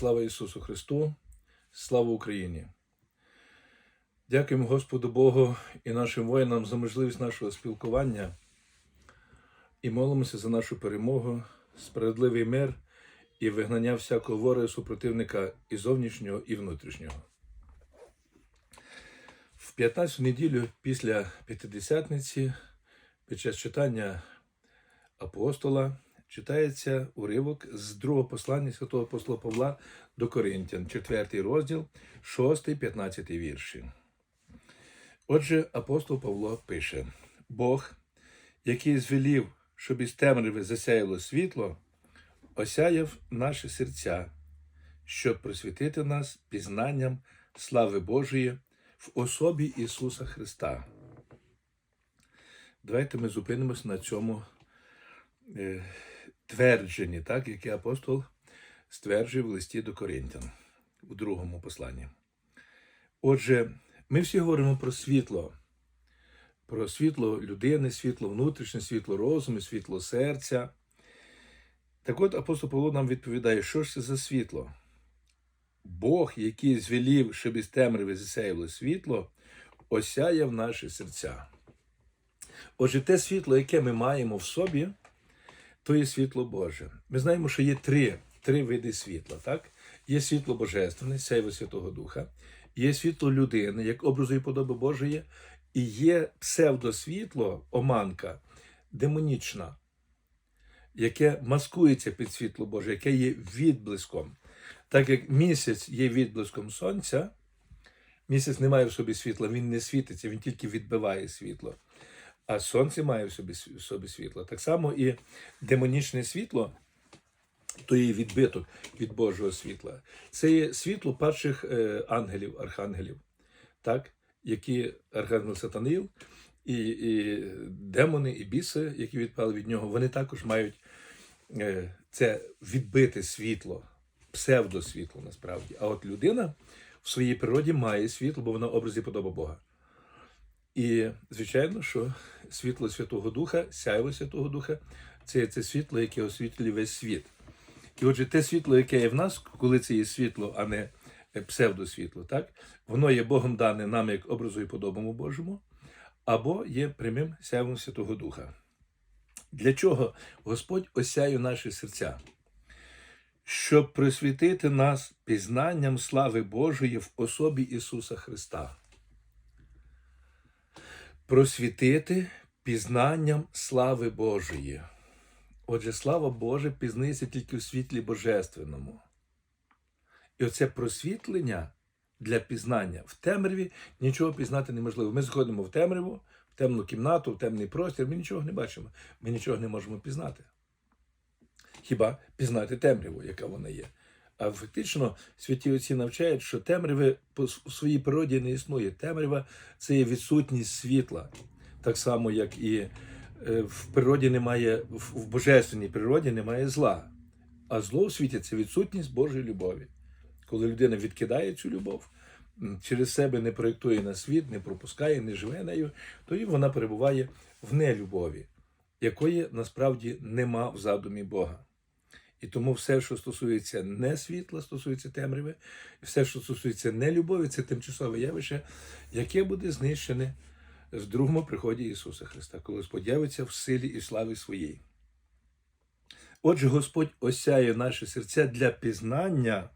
Слава Ісусу Христу, слава Україні! Дякуємо Господу Богу і нашим воїнам за можливість нашого спілкування і молимося за нашу перемогу, справедливий мир і вигнання всякого ворога супротивника і зовнішнього, і внутрішнього. В 15 неділю після П'ятидесятниці, під час читання апостола, читається уривок з другого послання святого апостола Павла до Коринтян, 4 розділ, 6, 15 вірші. Отже, апостол Павло пише: Бог, який звелів, щоб із темряви засяяло світло, осяяв наші серця, щоб просвітити нас пізнанням слави Божої в особі Ісуса Христа. Давайте ми зупинимося на цьому твердженні, так, яке апостол стверджує в листі до Коринтян у другому посланні. Отже, ми всі говоримо про світло, про світло людини, світло внутрішнє, світло розуму, світло серця. Так от апостол Павло нам відповідає, що ж це за світло? Бог, який звелів, щоб із темряви засяяло світло, осяяв наші серця. Отже, те світло, яке ми маємо в собі, то є світло Боже. Ми знаємо, що є три, три види світла. Так? Є світло Божественне, сяйво Святого Духа, є світло людини, як образу і подоби Божої, і є псевдосвітло, оманка, демонічна, яке маскується під світло Боже, яке є відблиском. Так як місяць є відблиском сонця, місяць не має в собі світла, він не світиться, він тільки відбиває світло. А сонце має в собі, в собі світло. Так само і демонічне світло, то є відбиток від Божого світла. Це є світло перших е, ангелів, архангелів, так? які архангел Сатаніл і, і демони, і біси, які відпали від нього, вони також мають е, це відбите світло, псевдосвітло насправді. А от людина в своїй природі має світло, бо вона в образі подоба Бога. І, звичайно, що світло Святого Духа, сяйво Святого Духа це це світло, яке освітлює весь світ. І отже, те світло, яке є в нас, коли це є світло, а не псевдосвітло, так? воно є Богом дане нам як образу і подобому Божому, або є прямим сяйвом Святого Духа. Для чого Господь осяє наші серця? Щоб просвітити нас пізнанням слави Божої в особі Ісуса Христа просвітити пізнанням слави Божої. Отже, слава Божа пізнається тільки у світлі Божественному. І оце просвітлення для пізнання в темряві нічого пізнати неможливо. Ми заходимо в темряву, в темну кімнату, в темний простір, ми нічого не бачимо, ми нічого не можемо пізнати. Хіба пізнати темряву, яка вона є. А фактично святі отці навчають, що темряви по своїй природі не існує. Темрява це є відсутність світла, так само, як і в природі немає, в божественній природі немає зла. А зло у світі це відсутність Божої любові. Коли людина відкидає цю любов, через себе не проєктує на світ, не пропускає, не живе нею, тоді вона перебуває в нелюбові, якої насправді нема в задумі Бога. І тому все, що стосується не світла, стосується темряви, і все, що стосується не любові, це тимчасове явище, яке буде знищене в другому приході Ісуса Христа, коли Господь явиться в силі і славі своїй. Отже, Господь осяє наші серця для пізнання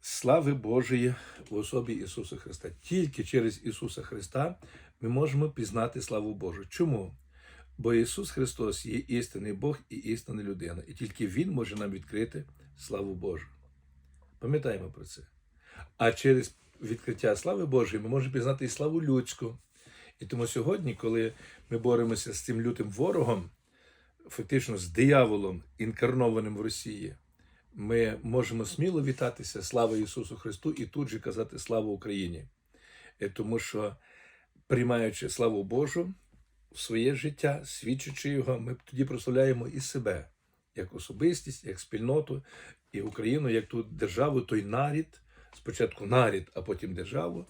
слави Божої в особі Ісуса Христа. Тільки через Ісуса Христа ми можемо пізнати славу Божу. Чому? Бо Ісус Христос є істинний Бог і істинна людина, і тільки Він може нам відкрити славу Божу. Пам'ятаємо про це. А через відкриття слави Божої ми можемо пізнати і славу людську. І тому сьогодні, коли ми боремося з цим лютим ворогом, фактично з дияволом, інкарнованим в Росії, ми можемо сміло вітатися слава Ісусу Христу і тут же казати слава Україні. Тому що, приймаючи славу Божу, в своє життя, свідчачи його, ми тоді прославляємо і себе як особистість, як спільноту, і Україну, як ту державу, той нарід, спочатку нарід, а потім державу,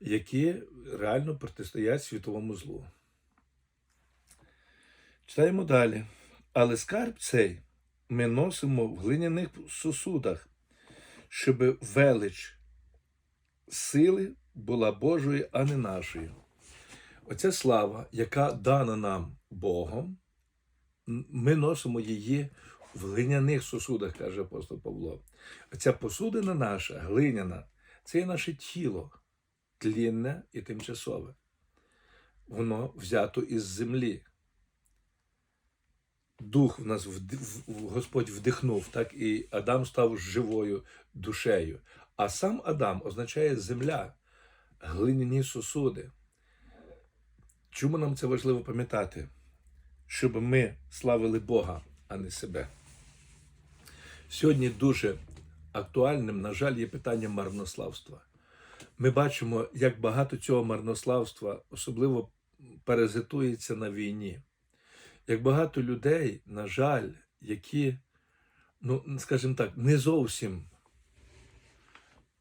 які реально протистоять світовому злу. Читаємо далі. Але скарб цей ми носимо в глиняних сосудах, щоб велич сили була Божою, а не нашою. Оця слава, яка дана нам Богом, ми носимо її в глиняних сосудах, каже апостол Павло. Оця посудина наша, глиняна, це є наше тіло, тлінне і тимчасове. Воно взято із землі. Дух в нас Господь вдихнув, так і Адам став живою душею. А сам Адам означає земля, глиняні сосуди. Чому нам це важливо пам'ятати? Щоб ми славили Бога, а не себе. Сьогодні дуже актуальним, на жаль, є питання марнославства. Ми бачимо, як багато цього марнославства особливо паразитується на війні. Як багато людей, на жаль, які, ну, скажімо так, не зовсім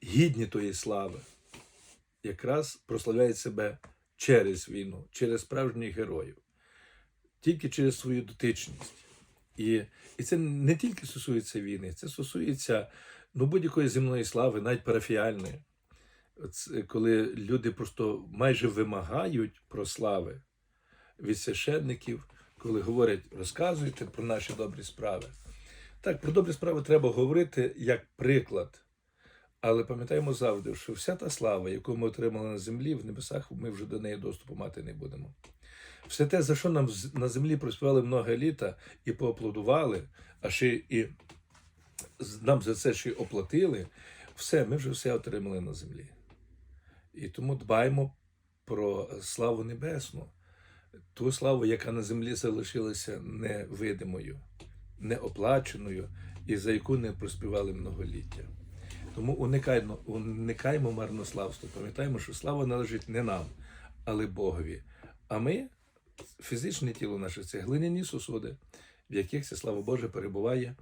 гідні тої слави, якраз прославляють себе через війну, через справжніх героїв, тільки через свою дотичність. І, і це не тільки стосується війни, це стосується ну, будь-якої земної слави, навіть парафіальної. Це коли люди просто майже вимагають про слави від священників, коли говорять, розказуйте про наші добрі справи. Так, про добрі справи треба говорити як приклад. Але пам'ятаємо завжди, що вся та слава, яку ми отримали на землі, в небесах ми вже до неї доступу мати не будемо. Все те, за що нам на землі проспівали много літа і поаплодували, а ще і нам за це ще й оплатили, все, ми вже все отримали на землі. І тому дбаємо про славу небесну, ту славу, яка на землі залишилася невидимою, неоплаченою і за яку не проспівали многоліття. Тому уникаймо, уникаймо марнославства. Пам'ятаємо, що слава належить не нам, але Богові. А ми, фізичне тіло наше, це глиняні сосуди, в яких ця слава Божа перебуває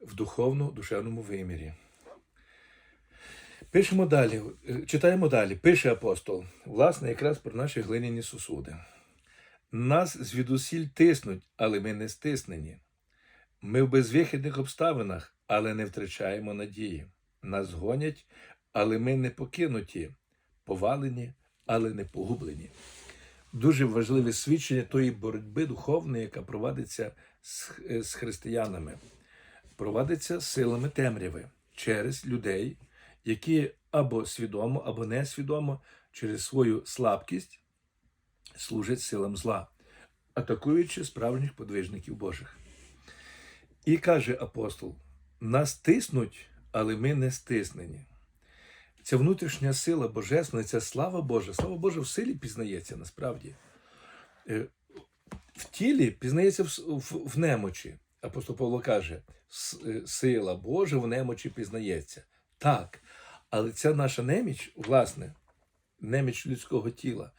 в духовно-душевному вимірі. Пишемо далі, е, читаємо далі. Пише апостол, власне, якраз про наші глиняні сосуди. Нас звідусіль тиснуть, але ми не стиснені. Ми в безвихідних обставинах, але не втрачаємо надії. Нас гонять, але ми не покинуті, повалені, але не погублені. Дуже важливе свідчення тої боротьби духовної, яка провадиться з, е, з християнами, провадиться силами темряви через людей, які або свідомо, або несвідомо через свою слабкість служать силам зла, атакуючи справжніх подвижників Божих. І каже апостол: нас тиснуть, але ми не стиснені. Ця внутрішня сила божественна, ця слава Божа, слава Божа в силі пізнається насправді. Е, В тілі пізнається в, в, в немочі. Апостол Павло каже: е, сила Божа в немочі пізнається. Так, але ця наша неміч, власне, неміч людського тіла,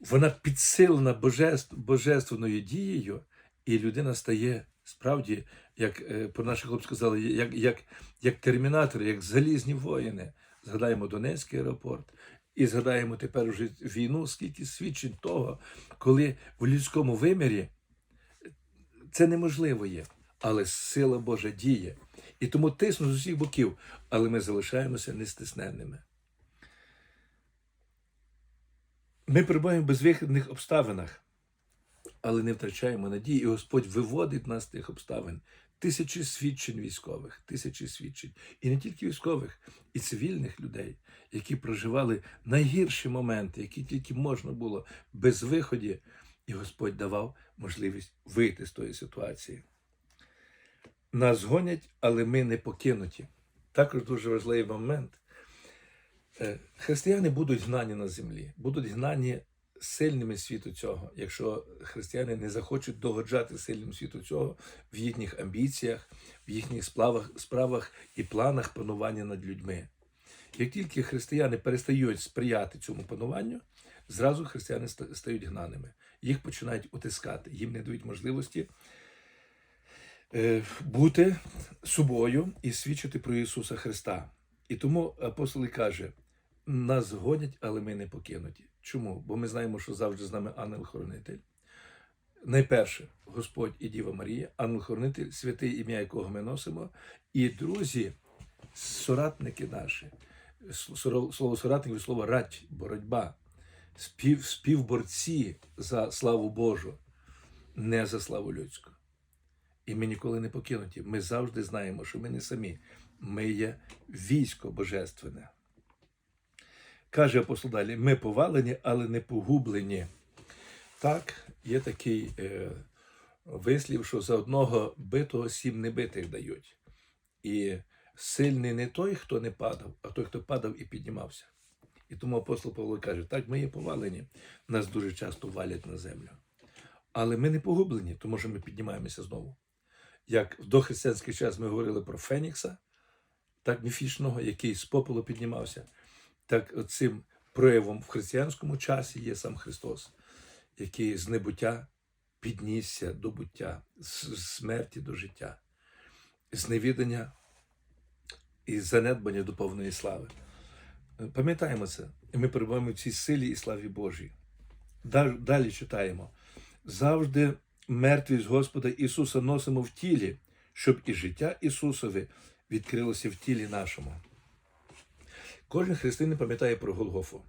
вона підсилена божеств, божественною дією, і людина стає справді, як е, про наших хлопців сказали, як, як, як термінатори, як залізні воїни. Згадаємо Донецький аеропорт і згадаємо тепер уже війну, скільки свідчень того, коли в людському вимірі це неможливо є, але сила Божа діє. І тому тиснуть з усіх боків, але ми залишаємося нестисненними. Ми перебуваємо в безвихідних обставинах, але не втрачаємо надії, і Господь виводить нас з тих обставин. Тисячі свідчень військових, тисячі свідчень. І не тільки військових, і цивільних людей, які проживали найгірші моменти, які тільки можна було без виході, і Господь давав можливість вийти з тої ситуації. Нас гонять, але ми не покинуті. Також дуже важливий момент. Е, Християни будуть гнані на землі, будуть гнані сильними світу цього, якщо християни не захочуть догоджати сильним світу цього в їхніх амбіціях, в їхніх справах, справах і планах панування над людьми. Як тільки християни перестають сприяти цьому пануванню, зразу християни стають гнаними. Їх починають утискати, їм не дають можливості е, бути собою і свідчити про Ісуса Христа. І тому апостол каже: нас гонять, але ми не покинуті. Чому? Бо ми знаємо, що завжди з нами ангел-хоронитель. найперше Господь і Діва Марія, ангел-хоронитель, святий ім'я якого ми носимо, і друзі, соратники наші. Слово соратник від слова рать, боротьба, спів, співборці за славу Божу, не за славу людську. І ми ніколи не покинуті. Ми завжди знаємо, що ми не самі. Ми є військо божественне. Каже апостол далі: ми повалені, але не погублені. Так, є такий е, вислів, що за одного битого сім небитих дають. І сильний не той, хто не падав, а той, хто падав і піднімався. І тому апостол Павло каже: так, ми є повалені, нас дуже часто валять на землю. Але ми не погублені, тому що ми піднімаємося знову. Як в дохристиянський час ми говорили про Фенікса, так міфічного, який з попелу піднімався, так цим проявом в християнському часі є сам Христос, який з небуття піднісся до буття, з смерті до життя, з невідання і занедбання до повної слави. Пам'ятаємо це, і ми перебуваємо в цій силі і славі Божій. Далі читаємо. Завжди мертвість Господа Ісуса носимо в тілі, щоб і життя Ісусове відкрилося в тілі нашому. Кожен християнин пам'ятає про Голгофу.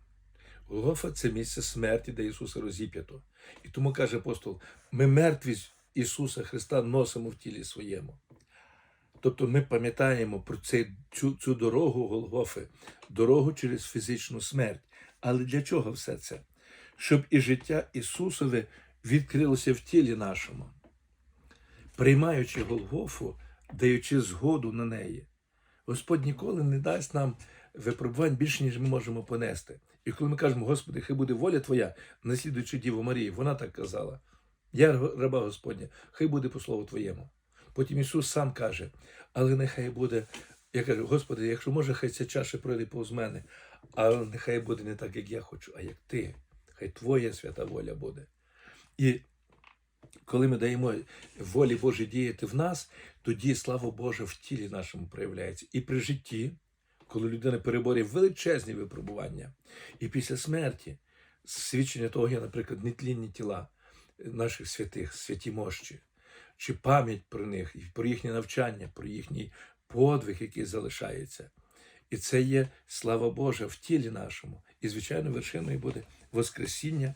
Голгофа це місце смерті, де Ісуса розіп'ято. І тому каже апостол: ми мертвість Ісуса Христа носимо в тілі своєму. Тобто ми пам'ятаємо про цей, цю, цю дорогу Голгофи, дорогу через фізичну смерть. Але для чого все це? Щоб і життя Ісусове відкрилося в тілі нашому, приймаючи Голгофу, даючи згоду на неї. Господь ніколи не дасть нам випробувань більше, ніж ми можемо понести. І коли ми кажемо, Господи, хай буде воля Твоя, наслідуючи Діву Марії, вона так казала. Я раба Господня, хай буде по слову Твоєму. Потім Ісус сам каже, але нехай буде, я кажу, Господи, якщо може, хай ця чаша пройде повз мене, але нехай буде не так, як я хочу, а як Ти. Хай Твоя свята воля буде. І коли ми даємо волі Божій діяти в нас, тоді слава Божа в тілі нашому проявляється. І при житті, коли людина переборює величезні випробування, і після смерті, свідчення того є, наприклад, нетлінні тіла наших святих, святі мощі, чи пам'ять про них, про їхнє навчання, про їхній подвиг, який залишається. І це є слава Божа в тілі нашому. І, звичайно, вершиною буде Воскресіння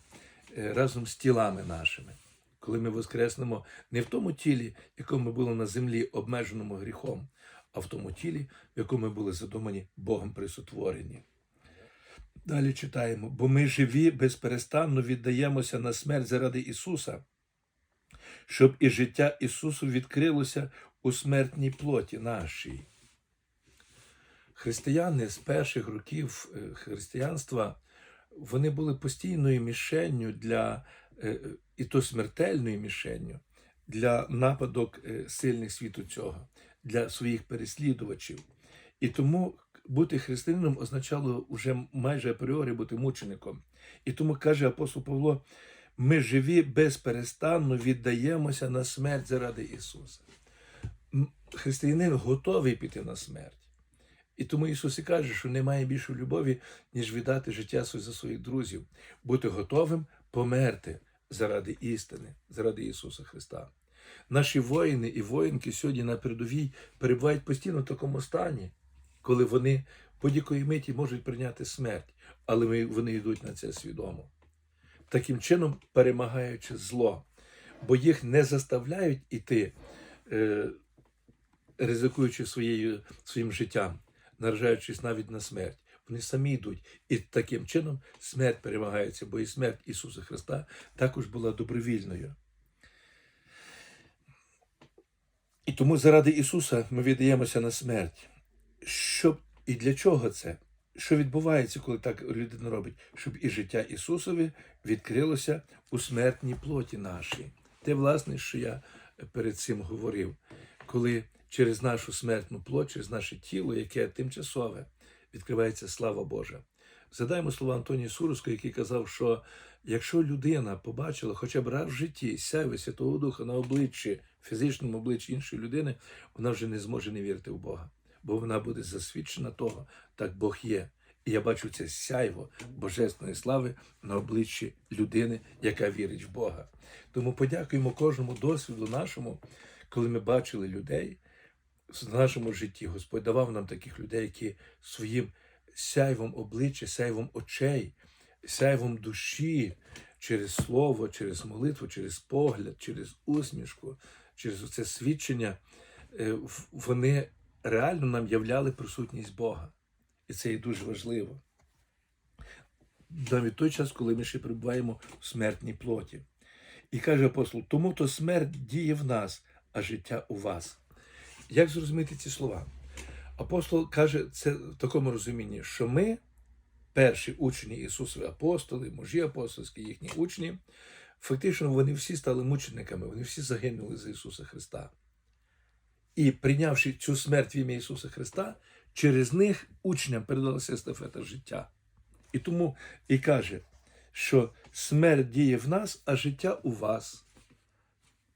е, разом з тілами нашими. Коли ми воскреснемо не в тому тілі, якому ми були на землі, обмеженому гріхом, а в тому тілі, в якому ми були задумані Богом присутворені. Далі читаємо: бо ми живі безперестанно віддаємося на смерть заради Ісуса, щоб і життя Ісусу відкрилося у смертній плоті нашій. Християни з перших років е, християнства вони були постійною мішенню для е, і то смертельною мішенню для нападок е, сильних світу цього, для своїх переслідувачів. І тому бути християнином означало вже майже апріорі бути мучеником. І тому каже апостол Павло: ми живі безперестанно віддаємося на смерть заради Ісуса. Християнин готовий піти на смерть. І тому Ісус і каже, що немає більше любові, ніж віддати життя за своїх друзів, бути готовим померти заради істини, заради Ісуса Христа. Наші воїни і воїнки сьогодні на передовій перебувають постійно в такому стані, коли вони будь-якої миті можуть прийняти смерть, але вони йдуть на це свідомо. Таким чином перемагаючи зло, бо їх не заставляють іти, е, ризикуючи своєю, своїм життям, наражаючись навіть на смерть. Вони самі йдуть. І таким чином смерть перемагається, бо і смерть Ісуса Христа також була добровільною. І тому заради Ісуса ми віддаємося на смерть. Щоб і для чого це? Що відбувається, коли так людина робить? Щоб і життя Ісусові відкрилося у смертній плоті нашій. Те, власне, що я перед цим говорив, коли через нашу смертну плоть, через наше тіло, яке тимчасове, відкривається слава Божа. Згадаємо слова Антонія Суровського, який казав, що якщо людина побачила хоча б раз в житті сяйве Святого Духа на обличчі, фізичному обличчі іншої людини, вона вже не зможе не вірити в Бога, бо вона буде засвідчена того, так Бог є. І я бачу це сяйво божественної слави на обличчі людини, яка вірить в Бога. Тому подякуємо кожному досвіду нашому, коли ми бачили людей в нашому житті. Господь давав нам таких людей, які своїм сяйвом обличчя, сяйвом очей, сяйвом душі, через слово, через молитву, через погляд, через усмішку, через це свідчення, е, вони реально нам являли присутність Бога. І це є дуже важливо. Навіть той час, коли ми ще перебуваємо в смертній плоті. І каже апостол: тому то смерть діє в нас, а життя у вас. Як зрозуміти ці слова? Апостол каже це в такому розумінні, що ми, перші учні Ісусові апостоли, мужі апостольські, їхні учні, фактично вони всі стали мучениками, вони всі загинули за Ісуса Христа. І прийнявши цю смерть в ім'я Ісуса Христа, через них учням передалася естафета життя. І тому і каже, що смерть діє в нас, а життя у вас.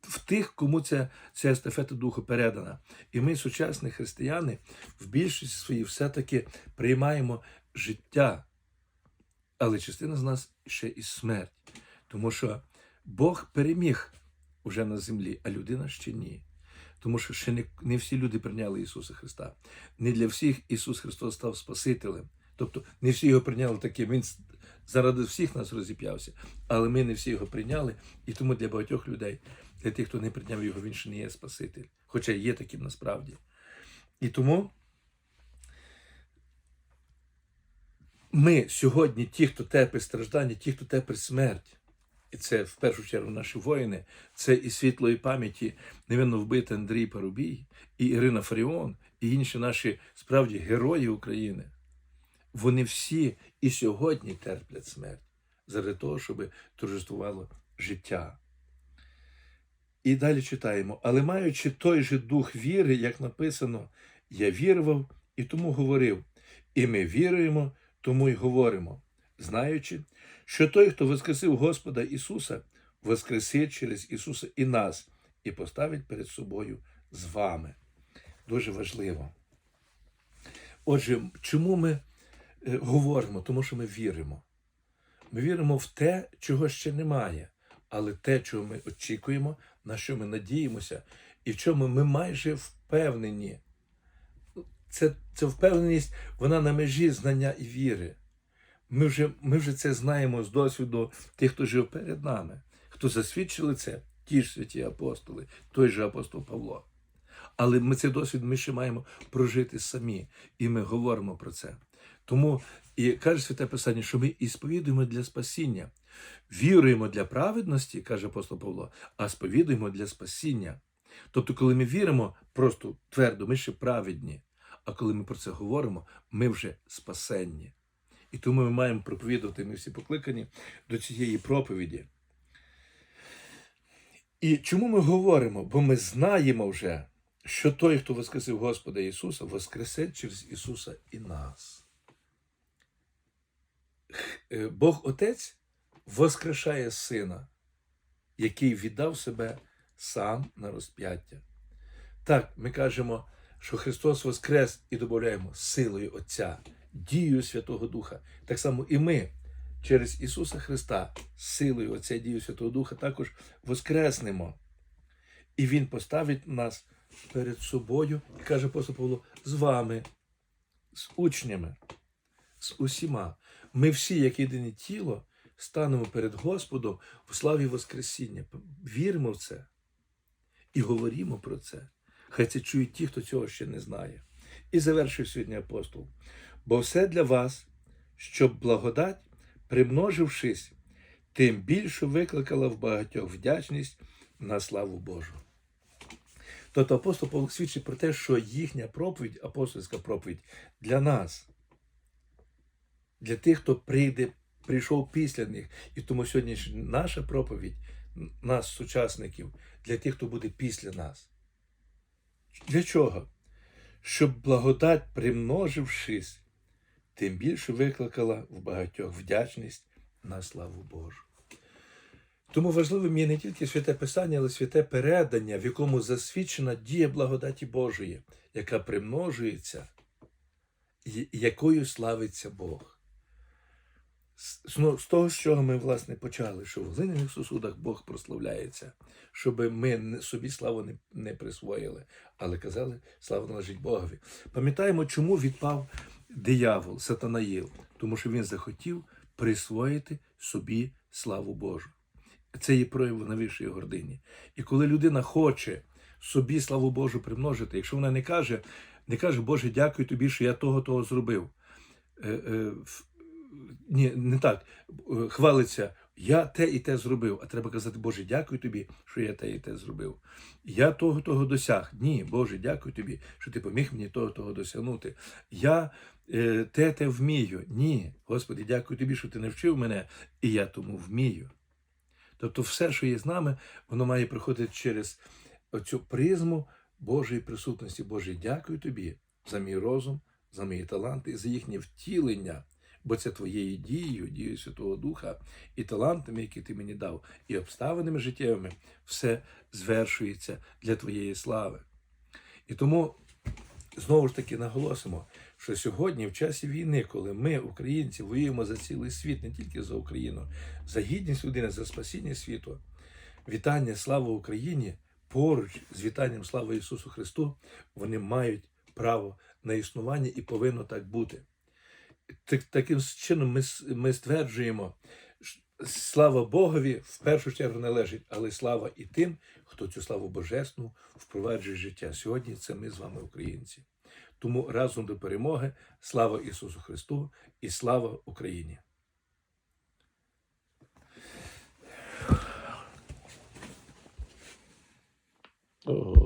В тих, кому ця, ця естафета духу передана. І ми, сучасні християни, в більшості своїй все-таки приймаємо життя. Але частина з нас ще і смерть. Тому що Бог переміг уже на землі, а людина ще ні. Тому що ще не, не всі люди прийняли Ісуса Христа. Не для всіх Ісус Христос став Спасителем. Тобто не всі його прийняли таким. Він заради всіх нас розіп'явся, але ми не всі його прийняли. І тому для багатьох людей, для тих, хто не прийняв його, він ще не є Спаситель. Хоча є таким насправді. І тому ми сьогодні, ті, хто терпить страждання, ті, хто терпить смерть, і це в першу чергу наші воїни, це і світлої пам'яті невинно вбитий Андрій Парубій, і Ірина Фаріон, і інші наші справді герої України. Вони всі і сьогодні терплять смерть заради того, щоб торжествувало життя. І далі читаємо: але маючи той же дух віри, як написано, я вірував і тому говорив, і ми віруємо, тому й говоримо, знаючи, що той, хто воскресив Господа Ісуса, воскресить через Ісуса і нас, і поставить перед собою з вами. Дуже важливо. Отже, чому ми е, говоримо? Тому що ми віримо. Ми віримо в те, чого ще немає, але те, чого ми очікуємо, на що ми надіємося, і в чому ми майже впевнені. Це, це впевненість, вона на межі знання і віри. Ми вже, ми вже це знаємо з досвіду тих, хто жив перед нами, хто засвідчили це, ті ж святі апостоли, той же апостол Павло. Але ми цей досвід ми ще маємо прожити самі, і ми говоримо про це. Тому і каже Святе Писання, що ми і сповідуємо для спасіння, віруємо для праведності, каже апостол Павло, а сповідуємо для спасіння. Тобто, коли ми віримо просто твердо, ми ще праведні. А коли ми про це говоримо, ми вже спасенні. І тому ми маємо проповідувати, ми всі покликані до цієї проповіді. І чому ми говоримо? Бо ми знаємо вже, що той, хто воскресив Господа Ісуса, воскресе через Ісуса і нас. Е, Бог Отець воскрешає Сина, який віддав себе сам на розп'яття. Так, ми кажемо, що Христос Воскрес і додаємо силою Отця, дією Святого Духа. Так само і ми через Ісуса Христа, силою Отця, дією Святого Духа, також воскреснемо. І Він поставить нас перед собою, і каже апостол Павло, з вами, з учнями, з усіма. Ми всі, як єдине тіло, станемо перед Господом в славі Воскресіння. Віримо в це і говоримо про це. Хай це чують ті, хто цього ще не знає. І завершив сьогодні апостол. Бо все для вас, щоб благодать, примножившись, тим більше викликала в багатьох вдячність на славу Божу. Тобто апостол Павло свідчить про те, що їхня проповідь, апостольська проповідь для нас, для тих, хто прийде, прийшов після них. І тому сьогодні наша проповідь, нас, сучасників, для тих, хто буде після нас. Для чого? Щоб благодать, примножившись, тим більше викликала в багатьох вдячність на славу Божу. Тому важливим є не тільки святе Писання, але святе передання, в якому засвідчена дія благодаті Божої, яка примножується якою славиться Бог. З, ну, того, з чого ми власне почали, що в глиняних сосудах Бог прославляється, щоб ми собі славу не, не присвоїли, але казали, слава належить Богові. Пам'ятаємо, чому відпав диявол, сатанаїл, тому що він захотів присвоїти собі славу Божу. Це є прояв найвищої гордині. І коли людина хоче собі славу Божу примножити, якщо вона не каже, не каже, Боже, дякую тобі, що я того того зробив. Ні, не так. Е, Хвалиться, я те і те зробив. А треба казати, Боже, дякую тобі, що я те і те зробив. Я того того досяг. Ні, Боже, дякую тобі, що ти поміг мені того того досягнути. Я е, те те вмію. Ні, Господи, дякую тобі, що ти навчив мене, і я тому вмію. Тобто, все, що є з нами, воно має приходити через оцю призму Божої присутності. Боже, дякую тобі за мій розум, за мої таланти за їхнє втілення, бо це твоєю дією, дією Святого Духа і талантами, які ти мені дав, і обставинами життєвими, все звершується для твоєї слави. І тому знову ж таки наголосимо, що сьогодні, в часі війни, коли ми, українці, воюємо за цілий світ, не тільки за Україну, за гідність людини, за спасіння світу, вітання слава Україні поруч з вітанням слава Ісусу Христу, вони мають право на існування і повинно так бути. Так, таким чином ми, ми стверджуємо, слава Богові в першу чергу належить, але слава і тим, хто цю славу божественну впроваджує життя. Сьогодні це ми з вами, українці. Тому разом до перемоги слава Ісусу Христу і слава Україні!